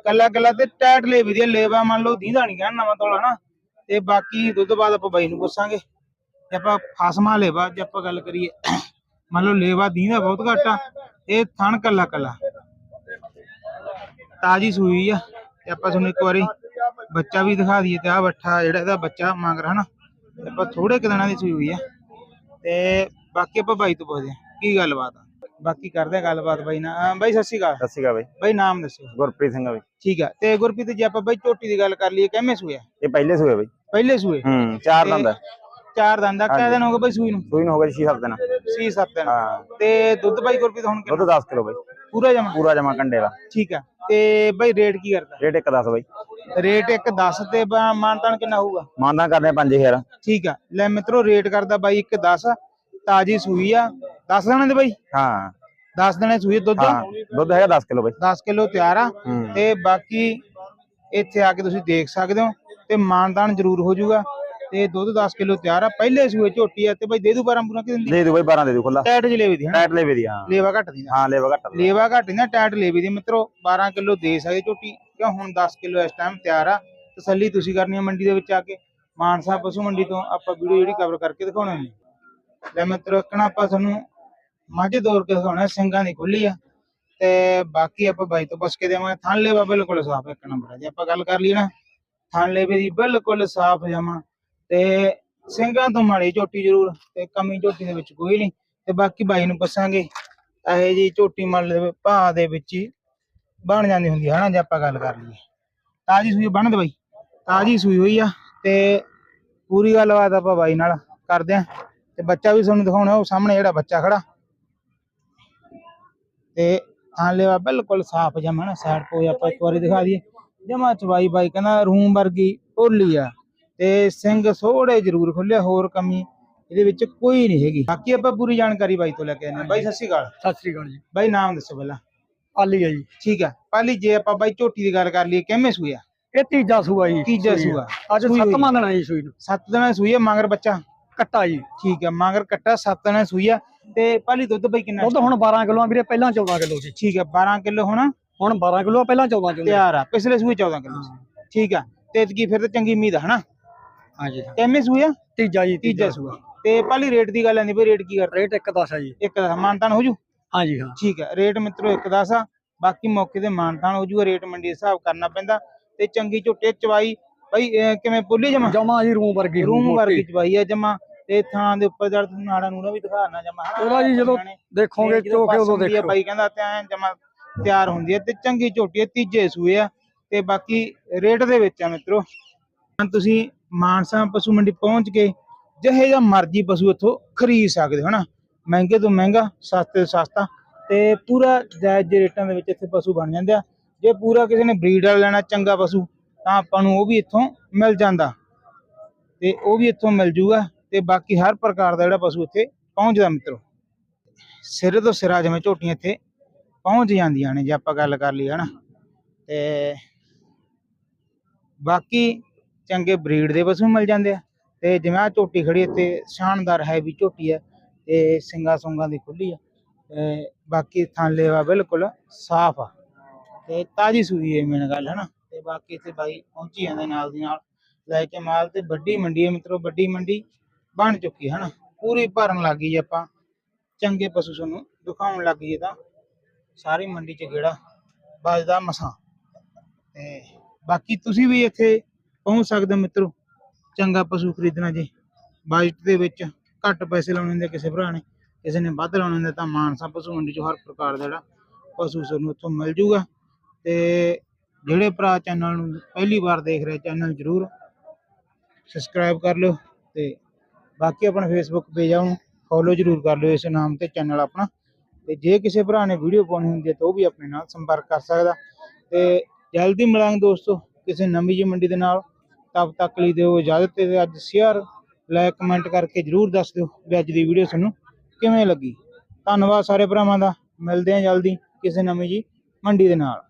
ਕੱਲਾ ਕੱਲਾ ਤੇ ਟੈਟ ਲੈ ਵਧੀਆ ਲੇਵਾ, ਮੰਨ ਲਓ ਦੀਂਦਾ ਨਹੀਂ ਕਹਿਣਾ ਨਵਾਂ ਤੋਲਾ, ਹਨਾ? ਤੇ ਬਾਕੀ ਦੁੱਧ ਬਾਅਦ ਆਪਾਂ ਬਾਈ ਨੂੰ ਪੁੱਛਾਂਗੇ। ਜੇ ਆਪਾਂ ਫਾਸਮਾ ਲੇਵਾ, ਜੇ ਆਪਾਂ ਗੱਲ ਕਰੀਏ, ਮੰਨ ਲਓ ਲੇਵਾ ਦੀਂਦਾ ਬਹੁਤ ਘੱਟ ਆ, ਇਹ ਥਣ ਕੱਲਾ ਕੱਲਾ। ਤਾਜੀ ਸੂਈ ਆ ਤੇ ਆਪਾਂ ਤੁਹਾਨੂੰ ਇੱਕ ਵਾਰੀ ਬੱਚਾ ਵੀ ਦਿਖਾ ਦਈਏ ਤੇ ਆ ਬੱਠਾ ਜਿਹੜਾ ਇਹਦਾ ਬੱਚਾ ਮੰਗ ਰਿਹਾ ਨਾ ਤੇ ਆਪਾਂ ਥੋੜੇ ਕੁ ਦਿਨਾਂ ਦੀ ਸੂਈ ਹੋਈ ਆ ਤੇ ਬਾਕੀ ਆਪਾਂ ਬਾਈ ਤੋਂ ਪੁੱਛਦੇ ਆ ਕੀ ਗੱਲਬਾਤ ਆ? ਬਾਕੀ ਕਰਦੇ ਆ ਗੱਲਬਾਤ ਬਾਈ ਅਹ ਬਾਈ ਸਤਿ ਸ਼੍ਰੀ ਅਕਾਲ। ਸਤਿ ਸ਼੍ਰੀ ਅਕਾਲ ਬਾਈ। ਬਾਈ ਨਾਮ ਦੱਸੋ ਗੁਰਪ੍ਰੀਤ ਸਿੰਘ ਆ ਬਾਈ। ਠੀਕ ਆ ਤੇ ਗੁਰਪ੍ਰੀਤ ਜੇ ਆਪਾਂ ਬਾਈ ਝੋਟੀ ਦੀ ਗੱਲ ਕਰ ਲਈਏ ਕਿਵੇਂ ਸੂਇਆ ਇਹ ਪਹਿਲੇ ਸੂਏ ਬਾਈ। ਪਹਿਲੇ ਸੂਏ? ਹੂੰ ਚਾਰ ਦੰਦ ਆ। ਚਾਰ ਦੰਦ ਦਾ ਕਿਆ ਦਿਨ ਹੋ ਗਏ ਬਾਈ ਸੂਈ ਨੂੰ? ਸੂਈ ਨੂੰ ਹੋ ਗਿਆ 6-7 ਦਿਨ। 6-7 ਦਿਨ। ਹਾਂ। ਤੇ ਦੁੱਧ ਬਾਈ ਗੁਰਪ੍ਰੀਤ ਹੁਣ ਦੁੱਧ ਕਿੰਨਾ 10 ਕਿਲੋ ਬਾਈ। ਪੂਰਾ ਜਮਾ? ਪੂਰਾ ਜਮਾ ਕੰਡੇ ਦਾ। ਠੀਕ ਆ। ਤੇ ਬਾਈ ਰੇਟ ਕੀ ਕਰਦਾ? ਰੇਟ ਇੱਕ 10 ਬਾਈ। ਰੇਟ ਇੱਕ 10 ਤੇ ਮਾਨਤਾਨ ਕਿੰਨਾ ਹੋਊਗਾ? ਮਾਨਦਾਨ ਕਰਦੇ ਆ 5000 ਠੀਕ ਆ। ਲੈ ਮਿੱਤਰੋ ਰੇਟ ਕਰਦਾ ਬਾਈ ਇੱਕ 10 ਤਾਜੀ ਸੂਈ ਆ। 10 ਦਿਨਾਂ ਦੇ ਬਾਈ? ਹਾਂ। 10 ਦਿਨਾਂ ਸੂਈ ਦੁੱਧ? ਹਾਂ। ਦੁੱਧ ਹੈਗਾ 10 ਕਿਲੋ ਬਾਈ। 10 ਕਿਲੋ ਤਿਆਰ ਆ। ਹੂੰ। ਤੇ ਬਾਕੀ ਇੱਥੇ ਆ ਕੇ ਤੁਸੀਂ ਦੇਖ ਸਕਦੇ ਹੋ। ਤੇ ਮਾਨਦਾਨ ਜ਼ਰੂਰ ਹੋ ਜਾਊਗਾ। ਤੇ ਦੁੱਧ 10 ਕਿਲੋ ਤਿਆਰ ਆ। ਪਹਿਲੇ ਸੂਏ ਝੋਟੀ ਆ ਤੇ ਬਾਈ ਦੇ ਦੂ 12 ਪੂਰਾ ਕਿ ਦਿੰਦੀ ਦੇ ਦੂ ਬਾਈ 12 ਦੇ ਦੂ ਖੁੱਲਾ ਟੈਟ ਜਲੇਵੀ ਦੀ ਹਨਾ ਟਾਈਟ ਲੈਵੇ ਦੀ ਹਾਂ ਲੇਵਾ ਘੱਟ ਦੀ ਨਾ ਹਾਂ ਲੈਵਾ ਘੱਟ ਲੇਵਾ ਘੱਟ ਨਾ ਟੈਟ ਲੇਵੀ ਦੀ ਮਿੱਤਰੋ 12 ਕਿਲੋ ਦੇ ਸਕਦੇ ਝੋਟੀ ਕਿਉਂ ਹੁਣ 10 ਕਿਲੋ ਇਸ ਟਾਈਮ ਤਿਆਰ ਆ। ਤਸੱਲੀ ਤੁਸੀਂ ਕਰਨੀ ਆ ਮੰਡੀ ਦੇ ਵਿੱਚ ਆ ਕੇ। ਮਾਨਸਾ ਪਸ਼ੂ ਮੰਡੀ ਤੋਂ ਆਪਾਂ ਵੀਡੀਓ ਜਿਹੜੀ ਕਵਰ ਕਰਕੇ ਦਿਖਾਉਣਾ ਨੇ ਲੈ ਮਿੱਤਰੋ ਇੱਕਣਾ ਆਪਾਂ ਤੁਹਾਨੂੰ ਮੱਝ ਦੌੜ ਕੇ ਦਿਖਾਉਣਾ ਸਿੰਘਾਂ ਦੀ ਖੁੱਲੀ ਆ। ਤੇ ਬਾਕੀ ਆਪਾਂ ਬਾਈ ਤੋਂ ਪੁੱਛ ਕੇ ਦੇਵਾਂਗੇ। ਥਣ ਲੇਵਾ ਬਿਲਕੁਲ ਸਾਫ਼ ਇੱਕ ਨੰਬਰ ਆ। ਜੇ ਆਪਾਂ ਗੱਲ ਕਰ ਲਈਏ ਨਾ ਥਣ ਲੇਵੇ ਦੀ ਬਿਲਕੁਲ ਸਾਫ਼ ਜਮਾ। ਤੇ ਸਿੰਘਾਂ ਤੋਂ ਮਾੜੀ ਝੋਟੀ ਜ਼ਰੂਰ ਤੇ ਕਮੀ ਝੋਟੀ ਦੇ ਵਿੱਚ ਕੋਈ ਨਹੀਂ ਤੇ ਬਾਕੀ ਬਾਈ ਨੂੰ ਪੁੱਛਾਂਗੇ, ਇਹ ਜੀ ਝੋਟੀ ਮੰਨ ਲਵੇ ਭਾਅ ਦੇ ਵਿੱਚ ਹੀ ਬਣ ਜਾਂਦੀ ਹੁੰਦੀ ਹੈ ਹਨਾ, ਜੇ ਆਪਾਂ ਗੱਲ ਕਰ ਲਈਏ। ਤਾਜੀ ਸੂਈ ਬਣ ਦੇ ਬਾਈ। ਤਾਜੀ ਸੂਈ ਹੋਈ ਆ ਤੇ ਪੂਰੀ ਗੱਲਬਾਤ ਆਪਾਂ ਬਾਈ ਨਾਲ ਕਰਦੇ ਆ। ਤੇ ਬੱਚਾ ਵੀ ਤੁਹਾਨੂੰ ਦਿਖਾਉਣਾ, ਉਹ ਸਾਹਮਣੇ ਜਿਹੜਾ ਬੱਚਾ ਖੜਾ। ਤੇ ਹਾਂ ਬਿਲਕੁਲ ਸਾਫ਼ ਜਮਾ ਨਾ ਸਾਈਡ ਕੋਈ ਆਪਾਂ ਇੱਕ ਵਾਰੀ ਦਿਖਾ ਦਈਏ। ਜਮਾ ਚਵਾਈ ਬਾਈ ਕਹਿੰਦਾ ਰੂਮ ਵਰਗੀ ਓਲੀ ਆ। ਤੇ ਸਿੰਘ ਸੋੜੇ ਜ਼ਰੂਰ ਖੁੱਲਿਆ ਹੋਰ ਕਮੀ ਇਹਦੇ ਵਿੱਚ ਕੋਈ ਨਹੀਂ ਹੈਗੀ। ਬਾਕੀ ਆਪਾਂ ਪੂਰੀ ਜਾਣਕਾਰੀ ਬਾਈ ਤੋਂ ਲੈ ਕੇ ਆਨੇ ਬਾਈ ਸਤਿ ਸ਼੍ਰੀ ਅਕਾਲ। ਸਤਿ ਸ੍ਰੀ ਅਕਾਲ ਜੀ। ਬਾਈ ਨਾਮ ਦੱਸੋ ਪਹਿਲਾਂ। ਆਲੀ ਹੈ ਜੀ। ਠੀਕ ਆ ਪਹਿਲੀ ਜੇ ਆਪਾਂ ਬਾਈ ਝੋਟੀ ਦੀ ਗੱਲ ਕਰ ਲਈਏ ਕਿੰਮੇ ਸੂਈ ਆ? ਇਹ ਤੀਜਾ ਸੂਆ ਜੀ। ਤੀਜਾ ਸੂਆ। ਅੱਜ ਸੂਈ ਹੋਈ। ਸੱਤਵਾਂ ਦਿਨ ਆ ਜੀ ਸੂਈ ਨੂੰ। ਸੱਤ ਦਿਨਾਂ ਸੂਈ ਮਗਰ ਬੱਚਾ? ਕੱਟਾ ਜੀ। ਠੀਕ ਆ ਮਗਰ ਕੱਟਾ ਸੱਤ ਦਿਨਾਂ ਸੂਈ ਆ। ਤੇ ਪਹਿਲੀ ਦੁੱਧ ਬਾਈ ਕਿੰਨਾ ਦੁੱਧ ਹੁਣ 12 ਕਿਲੋ ਆ ਵੀਰੇ ਪਹਿਲਾਂ 14 ਕਿਲੋ ਸੀ। ਠੀਕ ਆ 12 ਕਿਲੋ ਹੁਣ? ਹੁਣ 12 ਕਿਲੋ ਪਹਿਲਾਂ 14 ਕਿਲੋ ਤਿਆਰ ਆ। ਪਿਛਲੇ ਸੂਏ 14 ਕਿਲੋ ਸੀ। ਠੀਕ ਆ। ਤੇ ਕੀ ਫਿਰ ਤਾਂ ਚੰਗੀ ਉਮੀਦ ਆ ਹਨਾ? ਹਾਂਜੀ ਕਿੰਮੇ ਸੂਈ ਆ? ਤੀਜਾ ਜੀ ਤੀਜਾ ਸੂਆ। ਤੇ ਪਹਿਲੀ ਰੇਟ ਦੀ ਗੱਲ ਆਂਦੀ ਬਈ ਰੇਟ ਕੀ ਕਰ ਰੇਟ ਇੱਕ ਦਸ ਆ ਜੀ। ਇੱਕ ਦਾ ਮਾਨਤਾਨ ਹੋ ਜੂ? ਹਾਂਜੀ ਹਾਂ। ਠੀਕ ਹੈ ਰੇਟ ਮਿੱਤਰੋ ਇੱਕ ਦਸ ਆ। ਬਾਕੀ ਮੌਕੇ ਤੇ ਮਾਨਤਾਨ ਹੋ ਜੂਗਾ। ਰੇਟ ਮੰਡੀ ਦੇ ਹਿਸਾਬ ਕਰਨਾ ਪੈਂਦਾ। ਤੇ ਚੰਗੀ ਝੋਟੇ ਚਵਾਈ। ਬਈ ਕਿਵੇਂ ਪੁੱਲੀ ਜਮਾ? ਜਮਾ ਜੀ ਰੂਮ ਵਰਗੀ ਰੂਮ। ਵਰਗੀ ਚਵਾਈ ਆ ਜਮਾ। ਤੇ ਥਾਂ ਦੇ ਉੱਪਰ ਜਦ ਤੁਸੀਂ ਨਾੜਾ ਨੂੜਾ ਵੀ ਦਿਖਾਣਾ ਜਮਾ ਉਹਦਾ ਜੀ ਜਦੋਂ ਦੇਖੋਗੇ ਚੋਕੇ ਉਦੋਂ ਦੇਖੋ। ਬਾਈ ਕਹਿੰਦਾ ਤੇ ਐਂ ਜਮਾ ਤਿਆਰ ਹੁੰਦੀ ਹੈ ਤੇ ਚੰਗੀ ਝੋਟੀ ਹੈ ਤੀਜੇ ਸੂਏ ਆ। ਤੇ ਬਾਕੀ ਰੇਟ ਦੇ ਵਿੱਚ ਆ ਮਿੱਤਰੋ। ਤੁਸੀਂ ਮਾਨਸਾ ਪਸ਼ੂ ਮੰਡੀ ਪਹੁੰਚ ਕੇ ਜਿਹੇ ਜਿਹਾ ਮਰਜ਼ੀ ਪਸ਼ੂ ਇੱਥੋਂ ਖਰੀਦ ਸਕਦੇ ਹੋ ਨਾ ਮਹਿੰਗੇ ਤੋਂ ਮਹਿੰਗਾ, ਸਸਤੇ ਤੋਂ ਸਸਤਾ ਤੇ ਪੂਰਾ ਜਾਇਜ਼ ਰੇਟਾਂ ਦੇ ਵਿੱਚ ਇੱਥੇ ਪਸ਼ੂ ਬਣ ਜਾਂਦੇ ਆ। ਜੇ ਪੂਰਾ ਕਿਸੇ ਨੇ ਬਰੀਡ ਵਾਲਾ ਲੈਣਾ, ਚੰਗਾ ਪਸ਼ੂ, ਤਾਂ ਆਪਾਂ ਨੂੰ ਉਹ ਵੀ ਇੱਥੋਂ ਮਿਲ ਜਾਂਦਾ ਤੇ ਉਹ ਵੀ ਇੱਥੋਂ ਮਿਲ ਜੂਗਾ ਤੇ ਬਾਕੀ ਹਰ ਪ੍ਰਕਾਰ ਦਾ ਜਿਹੜਾ ਪਸ਼ੂ ਇੱਥੇ ਪਹੁੰਚਦਾ ਮਿੱਤਰੋ। ਸਿਰੇ ਤੋਂ ਸਿਰਾ ਜਿਵੇਂ ਝੋਟੀਆਂ ਇੱਥੇ ਪਹੁੰਚ ਜਾਂਦੀਆਂ ਨੇ ਜੇ ਆਪਾਂ ਗੱਲ ਕਰ ਲਈ ਹਨਾ? ਤੇ ਬਾਕੀ ਚੰਗੇ ਬਰੀਡ ਦੇ ਪਸ਼ੂ ਮਿਲ ਜਾਂਦੇ ਆ। ਤੇ ਜਿਵੇਂ ਆ ਝੋਟੀ ਖੜੀ ਇੱਥੇ ਸ਼ਾਨਦਾਰ ਹੈ ਵੀ ਝੋਟੀ ਹੈ ਤੇ ਸਿੰਗਾ ਸੁੰਗਾ ਦੀ ਖੁੱਲੀ ਆ, ਤੇ ਬਾਕੀ ਥਾਂਲੇ ਵਾ ਬਿਲਕੁਲ ਸਾਫ਼ ਆ। ਤੇ ਤਾਜੀ ਸੂਈ ਹੈ ਮੇਨ ਗੱਲ ਹੈ ਨਾ ਤੇ ਬਾਕੀ ਇੱਥੇ ਬਾਈ ਪਹੁੰਚੀ ਜਾਂਦੇ ਨਾਲ ਦੀ ਨਾਲ। ਲੈ ਕੇ ਮਾਲ ਤੇ ਵੱਡੀ ਮੰਡੀ ਹੈ ਮਿੱਤਰੋ, ਵੱਡੀ ਮੰਡੀ ਬਣ ਚੁੱਕੀ ਹੈ ਨਾ ਪੂਰੀ ਭਰਨ ਲੱਗ ਗਈ ਆਪਾਂ। ਚੰਗੇ ਪਸ਼ੂ ਤੁਹਾਨੂੰ ਦਿਖਾਉਣ ਲੱਗ ਗਈ ਤਾਂ। ਸਾਰੀ ਮੰਡੀ 'ਚ ਗੇੜਾ ਵੱਜਦਾ ਮਸਾਂ। ਤੇ ਬਾਕੀ ਤੁਸੀਂ ਵੀ ਇੱਥੇ ਪਹੁੰਚ ਸਕਦੇ ਹੋ ਮਿੱਤਰੋ। ਚੰਗਾ ਪਸ਼ੂ ਖਰੀਦਣਾ ਜੇ। ਬਜਟ ਦੇ ਵਿੱਚ ਘੱਟ ਪੈਸੇ ਲਾਉਣੇ ਹੁੰਦੇ ਕਿਸੇ ਭਰਾ ਨੇ। ਕਿਸੇ ਨੇ ਵੱਧ ਲਾਉਣੇ ਹੁੰਦੇ ਤਾਂ ਮਾਨਸਾ ਪਸ਼ੂ ਮੰਡੀ 'ਚੋਂ ਹਰ ਪ੍ਰਕਾਰ ਦਾ ਜਿਹੜਾ ਪਸ਼ੂ ਤੁਹਾਨੂੰ ਉੱਥੋਂ ਮਿਲ ਜੂਗਾ। ਤੇ ਜਿਹੜੇ ਭਰਾ ਚੈਨਲ ਨੂੰ ਪਹਿਲੀ ਵਾਰ ਦੇਖ ਰਹੇ ਚੈਨਲ ਜਰੂਰ ਸਬਸਕ੍ਰਾਈਬ ਕਰ ਲਿਓ ਤੇ ਬਾਕੀ ਆਪਣਾ ਫੇਸਬੁੱਕ ਪੇਜ ਆ, ਉਹਨੂੰ ਫੋਲੋ ਜਰੂਰ ਕਰ ਲਿਓ ਇਸ ਨਾਮ ਤੇ ਚੈਨਲ ਆਪਣਾ। ਤੇ ਜੇ ਕਿਸੇ ਭਰਾ ਨੇ ਵੀਡੀਓ ਪਾਉਣੀ ਹੁੰਦੀ ਹੈ ਤਾਂ ਉਹ ਵੀ ਆਪਣੇ ਨਾਲ ਸੰਪਰਕ ਕਰ ਸਕਦਾ। ਤੇ ਜਲਦੀ ਮਿਲਾਂਗੇ ਦੋਸਤੋ ਕਿਸੇ ਨਵੀਂ ਜਿਹੀ ਮੰਡੀ ਦੇ ਨਾਲ। ਤਬ ਤੱਕ ਲਈ ਦਿਓ ਇਜਾਜ਼ਤ ਤੇ ਅੱਜ ਸ਼ੇਅਰ ਲਾਇਕ ਕਮੈਂਟ ਕਰਕੇ ਜਰੂਰ ਦੱਸ ਦਿਓ ਵੀ ਅੱਜ ਦੀ ਵੀਡੀਓ ਤੁਹਾਨੂੰ ਕਿਵੇਂ ਲੱਗੀ। ਧੰਨਵਾਦ ਸਾਰੇ ਭਰਾਵਾਂ ਦਾ। ਮਿਲਦੇ ਹਾਂ ਜਲਦੀ ਕਿਸੇ ਨਵੀਂ ਜੀ ਮੰਡੀ ਦੇ ਨਾਲ।